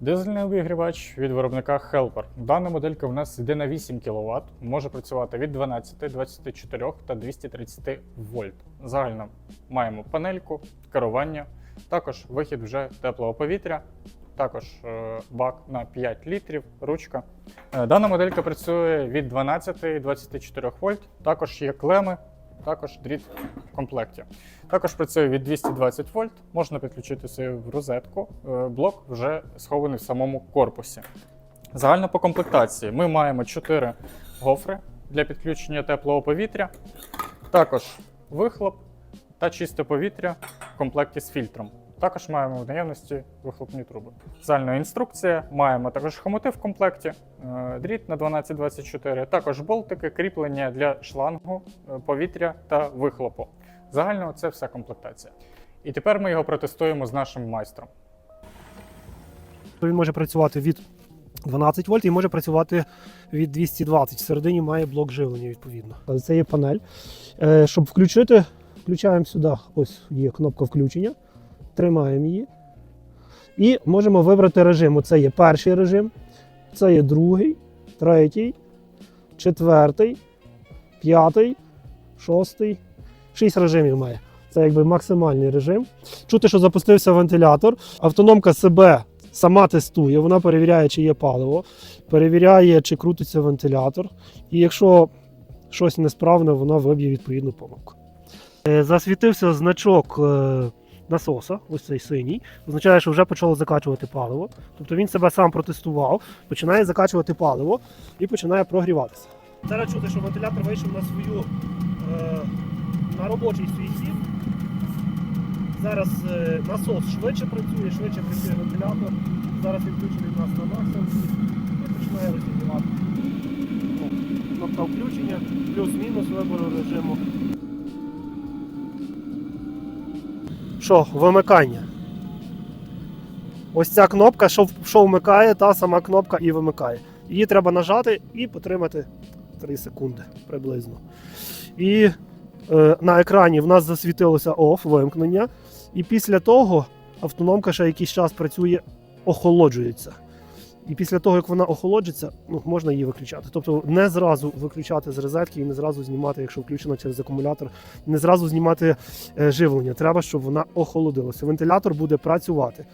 Дизельний обігрівач від виробника Helper. Дана моделька в нас йде на 8 кВт, може працювати від 12, 24 та 230 вольт. Загально маємо панельку, керування, також вихід вже теплого повітря, також е, бак на 5 літрів, ручка. Е, Дана моделька працює від 12 24 вольт, також є клеми, також дріт в комплекті. Також працює від 220 вольт, можна підключити собі в розетку. Е, Блок вже схований в самому корпусі. Загально по комплектації ми маємо 4 гофри для підключення теплого повітря, також вихлоп та чисте повітря в комплекті з фільтром. Також маємо в наявності вихлопні труби. Загальна інструкція. Маємо також хомути в комплекті, е, дріт на 1224, також болтики, кріплення для шлангу, е, повітря та вихлопу. Загально це вся комплектація. І тепер ми його протестуємо з нашим майстром. він може працювати від 12 вольт і може працювати від 220. Всередині має блок живлення відповідно. Це є панель. Е, Щоб включити, включаємо сюди. Ось є кнопка включення. Тримаємо її. І можемо вибрати режим. Оце є перший режим, це є другий, третій, четвертий, п'ятий, шостий. Шість режимів має. Це якби максимальний режим. Чути, що запустився вентилятор. Автономка себе сама тестує, вона перевіряє, чи є паливо, перевіряє, чи крутиться вентилятор. І якщо щось несправне, вона виб'є відповідну помилку. Е, Засвітився значок е, насоса, ось цей синій, означає, що вже почало закачувати паливо. Тобто він себе сам протестував, починає закачувати паливо і починає прогріватися. Зараз чути, що вентилятор вийшов на свою е, на робочий свій хід. Зараз е, насос швидше працює, швидше працює вентилятор. Зараз відключений у нас на максимум і починає розігрівати. Кнопка включення, плюс-мінус вибору режиму. Що, вимикання. Ось ця кнопка, що, що вмикає, та сама кнопка і вимикає. Її треба нажати і потримати 3 секунди приблизно. І е, на екрані в нас засвітилося OFF, вимкнення. І після того автономка ще якийсь час працює, охолоджується. І після того, як вона охолоджиться, ну, можна її виключати. Тобто не зразу виключати з розетки і не зразу знімати, якщо включено через акумулятор, не зразу знімати е, живлення. Треба, щоб вона охолодилася. Вентилятор буде працювати.